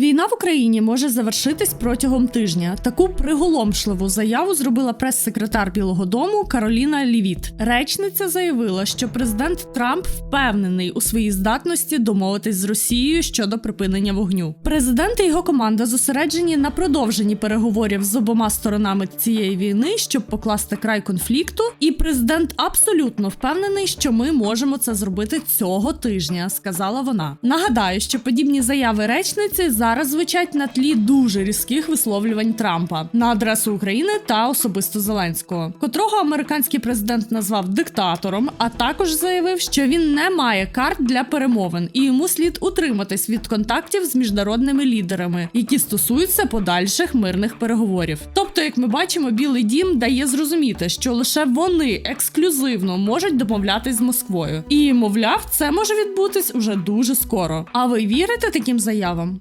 Vi Війна в Україні може завершитись протягом тижня. Таку приголомшливу заяву зробила прес-секретар Білого Дому Кароліна Лівіт. Речниця заявила, що президент Трамп впевнений у своїй здатності домовитись з Росією щодо припинення вогню. Президент і його команда зосереджені на продовженні переговорів з обома сторонами цієї війни, щоб покласти край конфлікту. І президент абсолютно впевнений, що ми можемо це зробити цього тижня, сказала вона. Нагадаю, що подібні заяви речниці зараз звучать на тлі дуже різких висловлювань Трампа на адресу України та особисто Зеленського, котрого американський президент назвав диктатором, а також заявив, що він не має карт для перемовин і йому слід утриматись від контактів з міжнародними лідерами, які стосуються подальших мирних переговорів. Тобто, як ми бачимо, Білий Дім дає зрозуміти, що лише вони ексклюзивно можуть домовлятись з Москвою, і мовляв, це може відбутись уже дуже скоро. А ви вірите таким заявам?